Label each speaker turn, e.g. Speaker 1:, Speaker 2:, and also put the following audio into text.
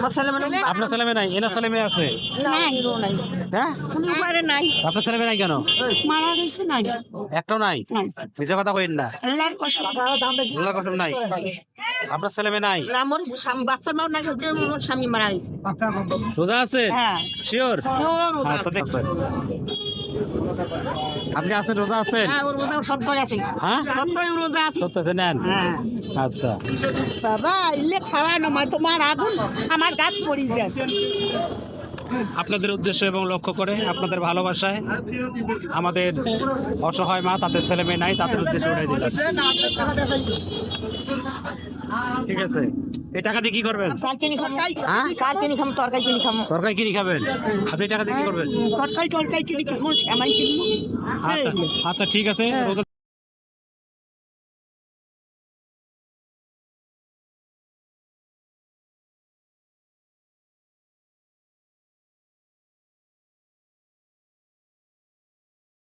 Speaker 1: আপনার ছেলে মেয়ে নাই এনার ছেলে মেয়ে আছে
Speaker 2: নাই।
Speaker 1: হ্যাঁ
Speaker 2: নাই।
Speaker 1: আপনার ছেলে মেয়ে নাই কেন
Speaker 2: মারা গেছে নাই।
Speaker 1: একটাও নাই
Speaker 2: নাই।
Speaker 1: কথা কইন না
Speaker 2: আল্লাহর কসম।
Speaker 1: নাই আপনার ছেলে মেয়ে নাই
Speaker 2: না, আমার স্বামী- বাচ্চার মাও নাই, ওই যে স্বামী মারা গেছে।
Speaker 1: রোজা আছে
Speaker 2: হ্যাঁ।
Speaker 1: শিওর
Speaker 2: শিওর
Speaker 1: আচ্ছা দেখছেন আপনি আছেন রোজা আছেন?
Speaker 2: হ্যাঁ, রোজা আছে।
Speaker 1: হ্যাঁ?
Speaker 2: রোজা আছে।
Speaker 1: নেন।
Speaker 2: হ্যাঁ।
Speaker 1: আচ্ছা।
Speaker 2: বাবা ইলে খাওয়া নয় তোমার আগুন আমার গাছ পড়ি যায়।
Speaker 1: আপনাদের উদ্দেশ্য এবং লক্ষ্য করে আপনাদের ভালোবাসায় আমাদের অসহায় মা তাদের ছেলে মেয়ে নাই তাদের উদ্দেশ্যে উঠাই দিলাম। ঠিক আছে। এই টাকা দিয়ে কি করবেন?
Speaker 2: কাল কিনি খাম
Speaker 1: হ্যাঁ?
Speaker 2: কিনি তরকারি
Speaker 1: তরকারি খাবেন? আপনি টাকা দিয়ে কি করবেন?
Speaker 2: তরকারি তরকারি কিনি খাম শ্যামাই কিনবো।
Speaker 1: আচ্ছা আচ্ছা ঠিক আছে। রোজা